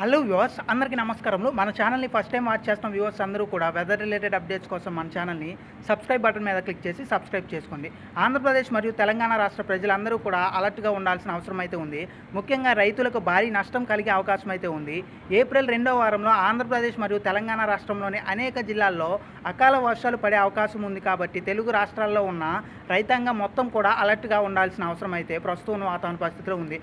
Hello viewers అందరికీ నమస్కారములు. మన ఛానల్ని ఫస్ట్ టైం వాచ్ చేస్తున్న వ్యూవర్స్ అందరూ కూడా వెదర్ రిలేటెడ్ అప్డేట్స్ కోసం మన ఛానల్ని సబ్స్క్రైబ్ బటన్ మీద క్లిక్ చేసి సబ్స్క్రైబ్ చేసుకోండి. ఆంధ్రప్రదేశ్ మరియు తెలంగాణ రాష్ట్ర ప్రజలందరూ కూడా అలర్ట్గా ఉండాల్సిన అవసరం అయితే ఉంది. ముఖ్యంగా రైతులకు భారీ నష్టం కలిగే అవకాశం అయితే ఉంది. ఏప్రిల్ రెండో వారంలో ఆంధ్రప్రదేశ్ మరియు తెలంగాణ రాష్ట్రంలోని అనేక జిల్లాల్లో అకాల వర్షాలు పడే అవకాశం ఉంది కాబట్టి తెలుగు రాష్ట్రాల్లో ఉన్న రైతాంగం మొత్తం కూడా అలర్ట్గా ఉండాల్సిన అవసరం అయితే ప్రస్తుతం వాతావరణ పరిస్థితిలో ఉంది.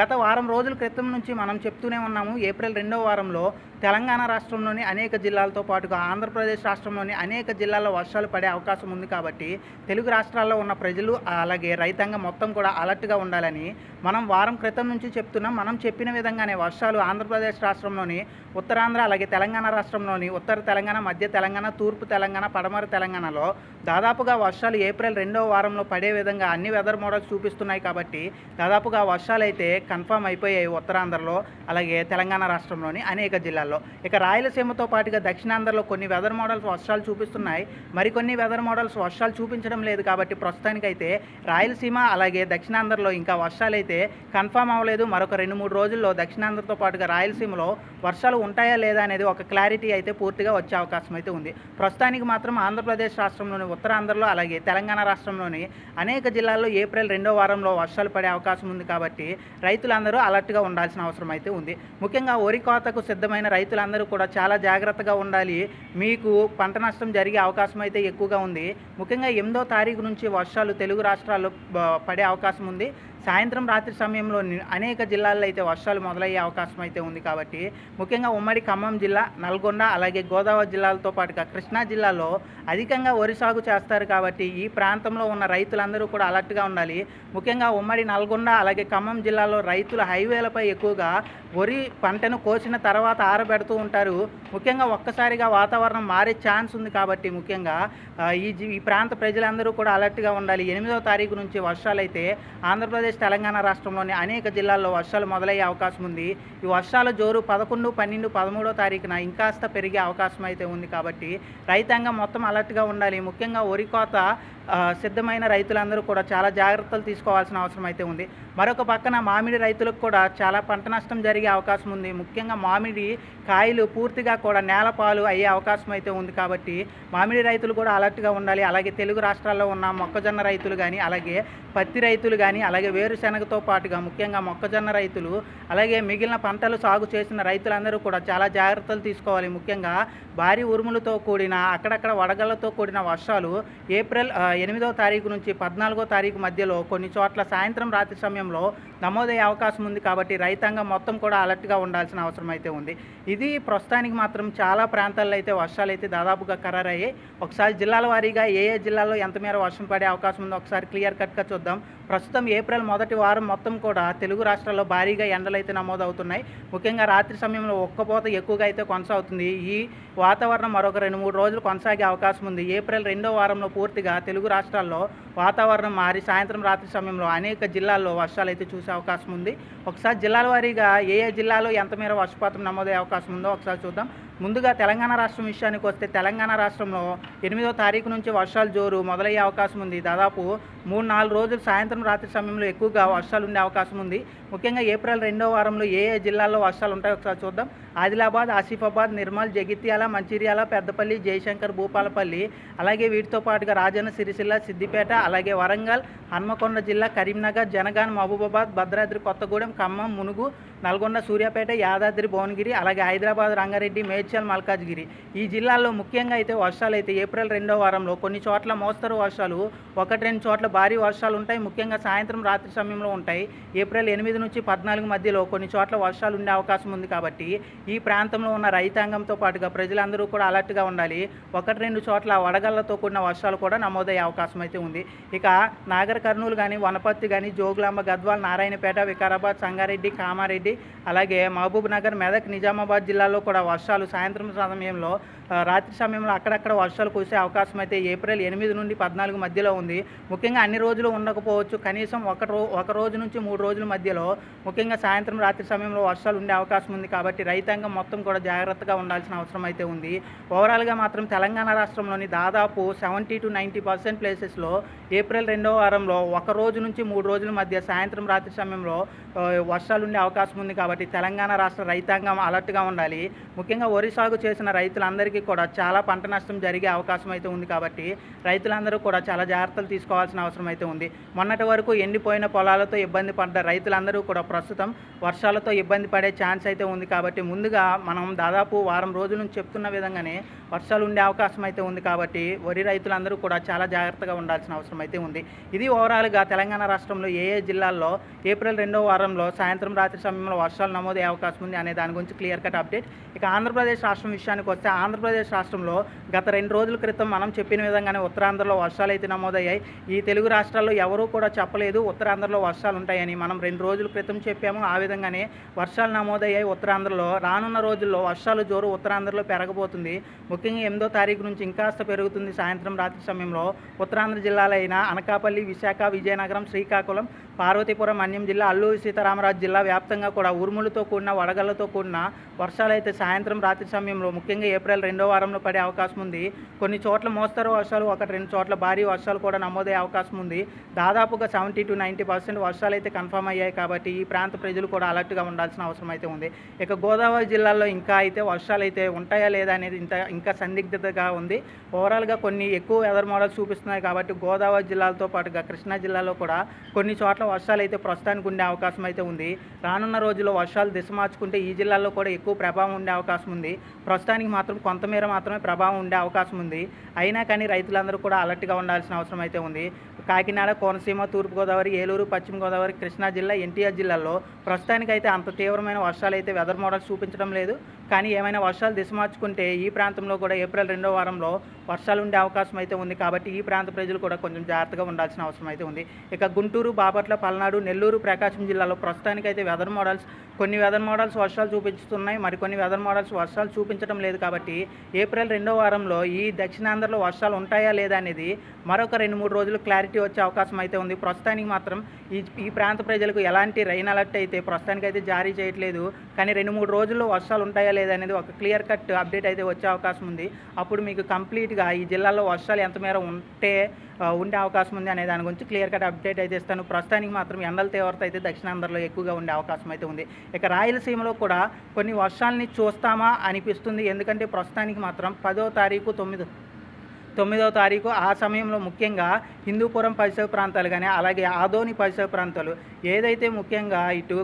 గత వారం రోజుల క్రితం నుంచి మనం చెప్తూనే ఉన్నాము ఏప్రిల్ రెండో వారంలో తెలంగాణ రాష్ట్రంలోని అనేక జిల్లాలతో పాటుగా ఆంధ్రప్రదేశ్ రాష్ట్రంలోని అనేక జిల్లాల్లో వర్షాలు పడే అవకాశం ఉంది కాబట్టి తెలుగు రాష్ట్రాల్లో ఉన్న ప్రజలు అలాగే రైతాంగం మొత్తం కూడా అలర్ట్గా ఉండాలని మనం వారం క్రితం నుంచి చెప్తున్నాం. మనం చెప్పిన విధంగానే వర్షాలు ఆంధ్రప్రదేశ్ రాష్ట్రంలోని ఉత్తరాంధ్ర అలాగే తెలంగాణ రాష్ట్రంలోని ఉత్తర తెలంగాణ మధ్య తెలంగాణ తూర్పు తెలంగాణ పడమర తెలంగాణలో దాదాపుగా వర్షాలు ఏప్రిల్ రెండో వారంలో పడే విధంగా అన్ని వెదర్ మోడల్స్ చూపిస్తున్నాయి కాబట్టి దాదాపుగా వర్షాలు అయితే కన్ఫామ్ అయిపోయాయి ఉత్తరాంధ్రలో అలాగే తెలంగాణ రాష్ట్రంలోని అనేక జిల్లాల్లో. ఇక రాయలసీమతో పాటుగా దక్షిణాంధ్రలో కొన్ని వెదర్ మోడల్స్ వర్షాలు చూపిస్తున్నాయి. మరికొన్ని వెదర్ మోడల్స్ వర్షాలు చూపించడం లేదు కాబట్టి ప్రస్తుతానికైతే రాయలసీమ అలాగే దక్షిణాంధ్రలో ఇంకా వర్షాలు అయితే కన్ఫామ్ అవ్వలేదు. మరొక రెండు మూడు రోజుల్లో దక్షిణాంధ్రతో పాటుగా రాయలసీమలో వర్షాలు ఉంటాయా లేదా అనేది ఒక క్లారిటీ అయితే పూర్తిగా వచ్చే అవకాశం అయితే ఉంది. ప్రస్తుతానికి మాత్రం ఆంధ్రప్రదేశ్ రాష్ట్రంలోని ఉత్తరాంధ్రలో అలాగే తెలంగాణ రాష్ట్రంలోని అనేక జిల్లాల్లో ఏప్రిల్ రెండో వారంలో వర్షాలు పడే అవకాశం ఉంది కాబట్టి రైతులందరూ అలర్ట్గా ఉండాల్సిన అవసరం అయితే ఉంది. ముఖ్యంగా వరి కోతకు సిద్ధమైన రైతులందరూ కూడా చాలా జాగ్రత్తగా ఉండాలి. మీకు పంట నష్టం జరిగే అవకాశం అయితే ఎక్కువగా ఉంది. ముఖ్యంగా ఎనిమిదో తారీఖు నుంచి వర్షాలు తెలుగు రాష్ట్రాల్లో పడే అవకాశం ఉంది. సాయంత్రం రాత్రి సమయంలో అనేక జిల్లాల్లో అయితే వర్షాలు మొదలయ్యే అవకాశం అయితే ఉంది కాబట్టి ముఖ్యంగా ఉమ్మడి ఖమ్మం జిల్లా నల్గొండ అలాగే గోదావరి జిల్లాలతో పాటుగా కృష్ణా జిల్లాలో అధికంగా వరి సాగు చేస్తారు కాబట్టి ఈ ప్రాంతంలో ఉన్న రైతులందరూ కూడా అలర్ట్గా ఉండాలి. ముఖ్యంగా ఉమ్మడి నల్గొండ అలాగే ఖమ్మం జిల్లాలో రైతులు హైవేలపై ఎక్కువగా వరి పంటను కోసిన తర్వాత ఆరబెడుతూ ఉంటారు. ముఖ్యంగా ఒక్కసారిగా వాతావరణం మారే ఛాన్స్ ఉంది కాబట్టి ముఖ్యంగా ఈ ఈ ప్రాంత ప్రజలందరూ కూడా అలర్ట్గా ఉండాలి. ఎనిమిదవ తారీఖు నుంచి వర్షాలు అయితే ఆంధ్రప్రదేశ్ తెలంగాణ రాష్ట్రంలోని అనేక జిల్లాల్లో వర్షాలు మొదలయ్యే అవకాశం ఉంది. ఈ వర్షాల జోరు పదకొండు పన్నెండు పదమూడో తారీఖున ఇంకాస్త పెరిగే అవకాశం అయితే ఉంది కాబట్టి రైతాంగం మొత్తం అలర్ట్గా ఉండాలి. ముఖ్యంగా వరి కోత సిద్ధమైన రైతులందరూ కూడా చాలా జాగ్రత్తలు తీసుకోవాల్సిన అవసరం అయితే ఉంది. మరొక పక్కన మామిడి రైతులకు కూడా చాలా పంట నష్టం జరిగే అవకాశం ఉంది. ముఖ్యంగా మామిడి కాయలు పూర్తిగా కూడా నేలపాలు అయ్యే అవకాశం అయితే ఉంది కాబట్టి మామిడి రైతులు కూడా అలర్ట్గా ఉండాలి. అలాగే తెలుగు రాష్ట్రాల్లో ఉన్న మొక్కజొన్న రైతులు కానీ అలాగే పత్తి రైతులు కానీ అలాగే వేరుశెనగతో పాటుగా ముఖ్యంగా మొక్కజొన్న రైతులు అలాగే మిగిలిన పంటలు సాగు చేసిన రైతులందరూ కూడా చాలా జాగ్రత్తలు తీసుకోవాలి. ముఖ్యంగా భారీ ఉరుములతో కూడిన అక్కడక్కడ వడగళ్ళతో కూడిన వర్షాలు ఏప్రిల్ ఎనిమిదో ఎనిమిదవ తారీఖు నుంచి పద్నాలుగో తారీఖు మధ్యలో కొన్ని చోట్ల సాయంత్రం రాత్రి సమయంలో నమోదయ్యే అవకాశం ఉంది కాబట్టి రైతాంగం మొత్తం కూడా అలర్ట్గా ఉండాల్సిన అవసరం అయితే ఉంది. ఇది ప్రస్తుతానికి మాత్రం చాలా ప్రాంతాల్లో అయితే వర్షాలు అయితే దాదాపుగా ఖరారయ్యాయి. ఒకసారి జిల్లాల వారీగా ఏ ఏ జిల్లాలో ఎంత మేర వర్షం పడే అవకాశం ఉందో ఒకసారి క్లియర్ కట్గా చూద్దాం. ప్రస్తుతం ఏప్రిల్ మొదటి వారం మొత్తం కూడా తెలుగు రాష్ట్రాల్లో భారీగా ఎండలు అయితే నమోదవుతున్నాయి. ముఖ్యంగా రాత్రి సమయంలో ఒక్కపోత ఎక్కువగా అయితే కొనసాగుతుంది. ఈ వాతావరణం మరొక రెండు మూడు రోజులు కొనసాగే అవకాశం ఉంది. ఏప్రిల్ రెండో వారంలో పూర్తిగా తెలుగు రాష్ట్రాల్లో వాతావరణం మారి సాయంత్రం రాత్రి సమయంలో అనేక జిల్లాల్లో వర్షాలు అయితే చూసే అవకాశం ఉంది. ఒకసారి జిల్లాల వారీగా ఏ ఏ జిల్లాలో ఎంత మేర వర్షపాతం నమోదయ్యే అవకాశం ఉందో ఒకసారి చూద్దాం. ముందుగా తెలంగాణ రాష్ట్రం విషయానికి వస్తే తెలంగాణ రాష్ట్రంలో ఎనిమిదో తారీఖు నుంచి వర్షాలు జోరు మొదలయ్యే అవకాశం ఉంది. దాదాపు మూడు నాలుగు రోజులు సాయంత్రం రాత్రి సమయంలో ఎక్కువగా వర్షాలు ఉండే అవకాశం ఉంది. ముఖ్యంగా ఏప్రిల్ రెండో వారంలో ఏ ఏ జిల్లాల్లో వర్షాలు ఉంటాయో ఒకసారి చూద్దాం. ఆదిలాబాద్ ఆసిఫాబాద్ నిర్మల్ జగిత్యాల మంచిర్యాల పెద్దపల్లి జయశంకర్ భూపాలపల్లి అలాగే వీటితో పాటుగా రాజన్న సిరిసిల్ల సిద్దిపేట అలాగే వరంగల్ హన్మకొండ జిల్లా కరీంనగర్ జనగాన్ మహబూబాబాద్ భద్రాద్రి కొత్తగూడెం ఖమ్మం మునుగు నల్గొండ సూర్యాపేట యాదాద్రి భువనగిరి అలాగే హైదరాబాద్ రంగారెడ్డి మేడ్చల్ మల్కాజ్గిరి. ఈ జిల్లాల్లో ముఖ్యంగా అయితే వర్షాలు అయితే ఏప్రిల్ రెండో వారంలో కొన్ని చోట్ల మోస్తరు వర్షాలు ఒకటి రెండు చోట్ల భారీ వర్షాలు ఉంటాయి. ముఖ్యంగా సాయంత్రం రాత్రి సమయంలో ఉంటాయి. ఏప్రిల్ ఎనిమిది నుంచి పద్నాలుగు మధ్యలో కొన్ని చోట్ల వర్షాలు ఉండే అవకాశం ఉంది కాబట్టి ఈ ప్రాంతంలో ఉన్న రైతాంగంతో పాటుగా ప్రజలందరూ కూడా అలర్ట్గా ఉండాలి. ఒకటి రెండు చోట్ల వడగళ్ళతో కూడిన వర్షాలు కూడా నమోదయ్యే అవకాశం అయితే ఉంది. ఇక నాగర్ కర్నూలు కానీ వనపర్తి కానీ జోగులాంబ గద్వాల్ నారాయణపేట వికారాబాద్ సంగారెడ్డి కామారెడ్డి అలాగే మహబూబ్ నగర్ మెదక్ నిజామాబాద్ జిల్లాలో కూడా వర్షాలు సాయంత్రం సమయంలో రాత్రి సమయంలో అక్కడక్కడ వర్షాలు కురిసే అవకాశం అయితే ఏప్రిల్ ఎనిమిది నుండి పద్నాలుగు మధ్యలో ఉంది. ముఖ్యంగా అన్ని రోజులు ఉండకపోవచ్చు. కనీసం ఒక రో ఒక రోజు నుంచి మూడు రోజుల మధ్యలో ముఖ్యంగా సాయంత్రం రాత్రి సమయంలో వర్షాలు ఉండే అవకాశం ఉంది కాబట్టి రైతాంగం మొత్తం కూడా జాగ్రత్తగా ఉండాల్సిన అవసరం అయితే ఉంది. ఓవరాల్గా మాత్రం తెలంగాణ రాష్ట్రంలోని దాదాపు సెవెంటీ టు నైంటీ పర్సెంట్ ప్లేసెస్లో ఏప్రిల్ రెండో వారంలో ఒక రోజు నుంచి మూడు రోజుల మధ్య సాయంత్రం రాత్రి సమయంలో వర్షాలు ఉండే అవకాశం ఉంది కాబట్టి తెలంగాణ రాష్ట్ర రైతాంగం అలర్ట్గా ఉండాలి. ముఖ్యంగా వరి సాగు చేసిన రైతులందరికీ కూడా చాలా పంట నష్టం జరిగే అవకాశం అయితే ఉంది కాబట్టి రైతులందరూ కూడా చాలా జాగ్రత్తలు తీసుకోవాల్సిన అవసరం అయితే ఉంది. మొన్నటి వరకు ఎండిపోయిన పొలాలతో ఇబ్బంది పడ్డ రైతులందరూ కూడా ప్రస్తుతం వర్షాలతో ఇబ్బంది పడే ఛాన్స్ అయితే ఉంది కాబట్టి ముందుగా మనం దాదాపు వారం రోజుల నుంచి చెప్తున్న విధంగానే వర్షాలు ఉండే అవకాశం అయితే ఉంది కాబట్టి వరి రైతులందరూ కూడా చాలా జాగ్రత్తగా ఉండాల్సిన అవసరం అయితే ఉంది. ఇది ఓవరాల్గా తెలంగాణ రాష్ట్రంలో ఏ ఏ జిల్లాల్లో ఏప్రిల్ రెండో వారంలో సాయంత్రం రాత్రి సమయంలో వర్షాలు నమోదయ్యే అవకాశం ఉంది అనే దాని గురించి క్లియర్ కట్ అప్డేట్. ఇక ఆంధ్రప్రదేశ్ రాష్ట్రం విషయానికి వస్తే ఆంధ్రప్రదేశ్ ఆంధ్రప్రదేశ్ రాష్ట్రంలో గత రెండు రోజుల క్రితం మనం చెప్పిన విధంగానే ఉత్తరాంధ్రలో వర్షాలు అయితే నమోదయ్యాయి. ఈ తెలుగు రాష్ట్రాల్లో ఎవరూ కూడా చెప్పలేదు ఉత్తరాంధ్రలో వర్షాలు ఉంటాయని. మనం రెండు రోజుల క్రితం చెప్పాము ఆ విధంగానే వర్షాలు నమోదయ్యాయి ఉత్తరాంధ్రలో. రానున్న రోజుల్లో వర్షాలు జోరు ఉత్తరాంధ్రలో పెరగబోతుంది. ముఖ్యంగా ఎనిమిదో తారీఖు నుంచి ఇంకాస్త పెరుగుతుంది. సాయంత్రం రాత్రి సమయంలో ఉత్తరాంధ్ర జిల్లాలైన అనకాపల్లి విశాఖ విజయనగరం శ్రీకాకుళం పార్వతీపురం అన్యం జిల్లా అల్లూరి సీతారామరాజు జిల్లా వ్యాప్తంగా కూడా ఉరుములతో కూడిన వడగళ్ళతో కూడిన వర్షాలు అయితే సాయంత్రం రాత్రి సమయంలో ముఖ్యంగా ఏప్రిల్ రెండు వారంలో పడే అవకాశం ఉంది. కొన్ని చోట్ల మోస్తరు వర్షాలు ఒకటి రెండు చోట్ల భారీ వర్షాలు కూడా నమోదయ్యే అవకాశం ఉంది. దాదాపుగా సెవెంటీ టు నైంటీ పర్సెంట్ వర్షాలు అయితే కన్ఫర్మ్ అయ్యాయి కాబట్టి ఈ ప్రాంత ప్రజలు కూడా అలర్ట్గా ఉండాల్సిన అవసరం అయితే ఉంది. ఇక గోదావరి జిల్లాలో ఇంకా అయితే వర్షాలు అయితే ఉంటాయా లేదా అనేది ఇంత ఇంకా సందిగ్ధతగా ఉంది. ఓవరాల్గా కొన్ని ఎక్కువ వెదర్ మోడల్స్ చూపిస్తున్నాయి కాబట్టి గోదావరి జిల్లాలతో పాటుగా కృష్ణా జిల్లాలో కూడా కొన్ని చోట్ల వర్షాలు అయితే ప్రస్తుతానికి ఉండే అవకాశం అయితే ఉంది. రానున్న రోజుల్లో వర్షాలు దిశ మార్చుకుంటే ఈ జిల్లాల్లో కూడా ఎక్కువ ప్రభావం ఉండే అవకాశం ఉంది. ప్రస్తుతానికి మాత్రం కొంత మీద మాత్రమే ప్రభావం ఉండే అవకాశం ఉంది. అయినా కానీ రైతులందరూ కూడా అలర్ట్గా ఉండాల్సిన అవసరం అయితే ఉంది. కాకినాడ కోనసీమ తూర్పుగోదావరి ఏలూరు పశ్చిమ గోదావరి కృష్ణా జిల్లా ఎన్టీఆర్ జిల్లాల్లో ప్రస్తుతానికైతే అంత తీవ్రమైన వర్షాలు అయితే వెదర్ మోడల్స్ చూపించడం లేదు. కానీ ఏమైనా వర్షాలు దిశ మార్చుకుంటే ఈ ప్రాంతంలో కూడా ఏప్రిల్ రెండో వారంలో వర్షాలు ఉండే అవకాశం అయితే ఉంది. కాబట్టి ఈ ప్రాంత ప్రజలు కూడా కొంచెం జాగ్రత్తగా ఉండాల్సిన అవసరం అయితే ఉంది. ఇక గుంటూరు బాపట్ల పల్నాడు నెల్లూరు ప్రకాశం జిల్లాలో ప్రస్తుతానికైతే వెదర్ మోడల్స్ కొన్ని వెదర్ మోడల్స్ వర్షాలు చూపిస్తున్నాయి. మరికొన్ని వెదర్ మోడల్స్ వర్షాలు చూపించడం లేదు కాబట్టి ఏప్రిల్ రెండో వారంలో ఈ దక్షిణాంధ్రలో వర్షాలు ఉంటాయా లేదా అనేది మరొక రెండు మూడు రోజులు క్లారిటీ వచ్చే అవకాశం అయితే ఉంది. ప్రస్తుతానికి మాత్రం ఈ ఈ ప్రాంత ప్రజలకు ఎలాంటి రైన్ అలర్ట్ అయితే ప్రస్తుతానికి అయితే జారీ చేయట్లేదు. కానీ రెండు మూడు రోజుల్లో వర్షాలు ఉంటాయా లేదా అనేది ఒక క్లియర్ కట్ అప్డేట్ అయితే వచ్చే అవకాశం ఉంది. అప్పుడు మీకు కంప్లీట్గా ఈ జిల్లాలో వర్షాలు ఎంత మేర ఉంటే ఉండే అవకాశం ఉంది అనే దాని గురించి క్లియర్ కట్ అప్డేట్ అయితే ఇస్తాను. ప్రస్తుతానికి మాత్రం ఎండల తీవ్రత అయితే దక్షిణాంధ్రలో ఎక్కువగా ఉండే అవకాశం అయితే ఉంది. ఇక రాయలసీమలో కూడా కొన్ని వర్షాలని చూస్తామా అనిపిస్తుంది. ఎందుకంటే ప్రస్తుతానికి మాత్రం పదో తారీఖు తొమ్మిది తొమ్మిదవ తారీఖు ఆ సమయంలో ముఖ్యంగా హిందూపురం పరిసర ప్రాంతాలు కానీ అలాగే ఆదోని పరిసర ప్రాంతాలు ఏదైతే ముఖ్యంగా ఇటు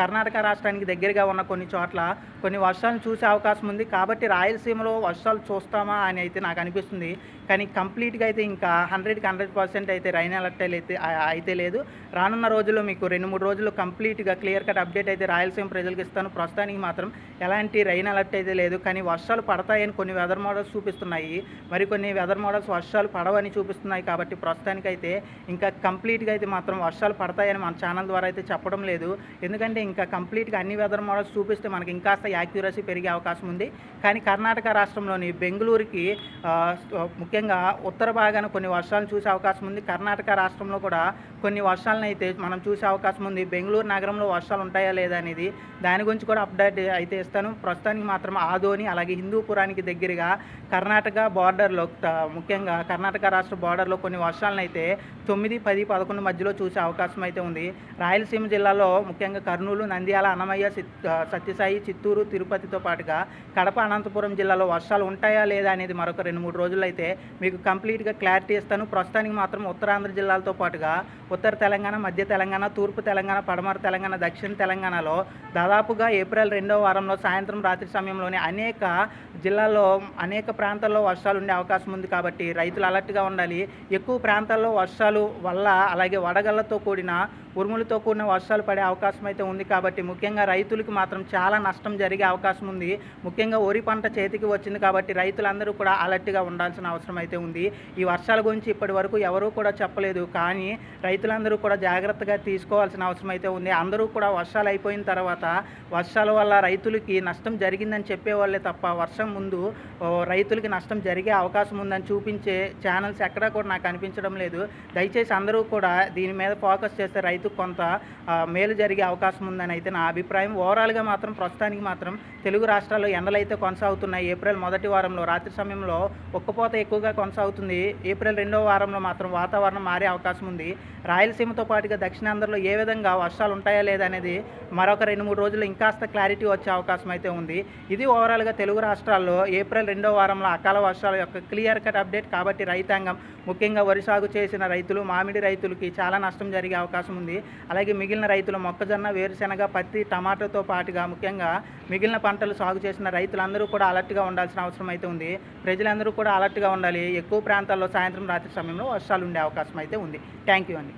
కర్ణాటక రాష్ట్రానికి దగ్గరగా ఉన్న కొన్ని చోట్ల కొన్ని వర్షాలను చూసే అవకాశం ఉంది. కాబట్టి రాయలసీమలో వర్షాలు చూస్తామా అని అయితే నాకు అనిపిస్తుంది. కానీ కంప్లీట్గా అయితే ఇంకా హండ్రెడ్కి హండ్రెడ్ పర్సెంట్ అయితే రైన్ అలర్ట్ అయితే అయితే లేదు. రానున్న రోజుల్లో మీకు రెండు మూడు రోజులు కంప్లీట్గా క్లియర్ కట్ అప్డేట్ అయితే రాయలసీమ ప్రజలకు ఇస్తాను. ప్రస్తుతానికి మాత్రం ఎలాంటి రైన్ అలర్ట్ అయితే లేదు. కానీ వర్షాలు పడతాయని కొన్ని వెదర్ మోడల్స్ చూపిస్తున్నాయి. మరికొన్ని వెదర్ మోడల్స్ వర్షాలు పడవని చూపిస్తున్నాయి కాబట్టి ప్రస్తుతానికైతే ఇంకా కంప్లీట్గా అయితే మాత్రం వర్షాలు పడతాయని మన ఛానల్ ద్వారా అయితే చెప్పడం లేదు. ఎందుకంటే ఇంకా కంప్లీట్గా అన్ని వెదర్ మోడల్స్ చూపిస్తే మనకి ఇంకాస్త యాక్యురసీ పెరిగే అవకాశం ఉంది. కానీ కర్ణాటక రాష్ట్రంలోని బెంగళూరుకి ముఖ్య ముఖ్యంగా ఉత్తర భాగాన కొన్ని వర్షాలు చూసే అవకాశం ఉంది. కర్ణాటక రాష్ట్రంలో కూడా కొన్ని వర్షాలను అయితే మనం చూసే అవకాశం ఉంది. బెంగళూరు నగరంలో వర్షాలు ఉంటాయా లేదా అనేది దాని గురించి కూడా అప్డేట్ అయితే ఇస్తాను. ప్రస్తుతానికి మాత్రం ఆదోని అలాగే హిందూపురానికి దగ్గరగా కర్ణాటక బార్డర్లో ముఖ్యంగా కర్ణాటక రాష్ట్ర బార్డర్లో కొన్ని వర్షాలను అయితే తొమ్మిది పది పదకొండు మధ్యలో చూసే అవకాశం అయితే ఉంది. రాయలసీమ జిల్లాలో ముఖ్యంగా కర్నూలు నంద్యాల అన్నమయ్య సిత్- సత్యసాయి చిత్తూరు తిరుపతితో పాటుగా కడప అనంతపురం జిల్లాలో వర్షాలు ఉంటాయా లేదా అనేది మరొక రెండు మూడు రోజులు అయితే మీకు కంప్లీట్గా క్లారిటీ ఇస్తాను. ప్రస్తుతానికి మాత్రం ఉత్తరాంధ్ర జిల్లాలతో పాటుగా ఉత్తర తెలంగాణ మధ్య తెలంగాణ తూర్పు తెలంగాణ పడమర తెలంగాణ దక్షిణ తెలంగాణలో దాదాపుగా ఏప్రిల్ రెండో వారంలో సాయంత్రం రాత్రి సమయంలోనే అనేక జిల్లాల్లో అనేక ప్రాంతాల్లో వర్షాలు ఉండే అవకాశం ఉంది కాబట్టి రైతులు అలర్ట్గా ఉండాలి. ఎక్కువ ప్రాంతాల్లో వర్షాలు వల్ల అలాగే వడగళ్ళతో కూడిన ఉరుములతో కూడిన వర్షాలు పడే అవకాశం అయితే ఉంది కాబట్టి ముఖ్యంగా రైతులకు మాత్రం చాలా నష్టం జరిగే అవకాశం ఉంది. ముఖ్యంగా వరి పంట చేతికి వచ్చింది కాబట్టి రైతులందరూ కూడా అలర్ట్గా ఉండాల్సిన అవసరం అయితే ఉంది. ఈ వర్షాల గురించి ఇప్పటి వరకు ఎవరూ కూడా చెప్పలేదు. కానీ రైతులందరూ కూడా జాగ్రత్తగా తీసుకోవాల్సిన అవసరం అయితే ఉంది. అందరూ కూడా వర్షాలు అయిపోయిన తర్వాత వర్షాల వల్ల రైతులకి నష్టం జరిగిందని చెప్పేవాళ్ళే తప్ప వర్షం ముందు రైతులకి నష్టం జరిగే అవకాశం ఉందని చూపించే ఛానల్స్ ఎక్కడా కూడా నాకు అనిపించడం లేదు. దయచేసి అందరూ కూడా దీని మీద ఫోకస్ చేస్తే రైతు రైతుకు కొంత మేలు జరిగే అవకాశం ఉందని అయితే నా అభిప్రాయం. ఓవరాల్గా మాత్రం ప్రస్తుతానికి మాత్రం తెలుగు రాష్ట్రాల్లో ఎండలైతే కొనసాగుతున్నాయి. ఏప్రిల్ మొదటి వారంలో రాత్రి సమయంలో ఉక్కపోత ఎక్కువగా కొనసాగుతుంది. ఏప్రిల్ రెండో వారంలో మాత్రం వాతావరణం మారే అవకాశం ఉంది. రాయలసీమతో పాటుగా దక్షిణాంధ్రలో ఏ విధంగా వర్షాలు ఉంటాయా లేదా అనేది మరొక రెండు మూడు రోజులు ఇంకాస్త క్లారిటీ వచ్చే అవకాశం అయితే ఉంది. ఇది ఓవరాల్గా తెలుగు రాష్ట్రాల్లో ఏప్రిల్ రెండో వారంలో అకాల వర్షాల యొక్క క్లియర్ కట్ అప్డేట్ కాబట్టి రైతాంగం ముఖ్యంగా వరి సాగు చేసిన రైతులు మామిడి రైతులకి చాలా నష్టం జరిగే అవకాశం ఉంది. అలాగే మిగిలిన రైతులు మొక్కజొన్న వేరుశెనగ పత్తి టమాటాతో పాటుగా ముఖ్యంగా మిగిలిన పంటలు సాగు చేసిన రైతులందరూ కూడా అలర్ట్గా ఉండాల్సిన అవసరం అయితే ఉంది. ప్రజలందరూ కూడా అలర్ట్గా ఉండాలి. ఎక్కువ ప్రాంతాల్లో సాయంత్రం రాత్రి సమయంలో వర్షాలు ఉండే అవకాశం అయితే ఉంది. థ్యాంక్ యూ అండి.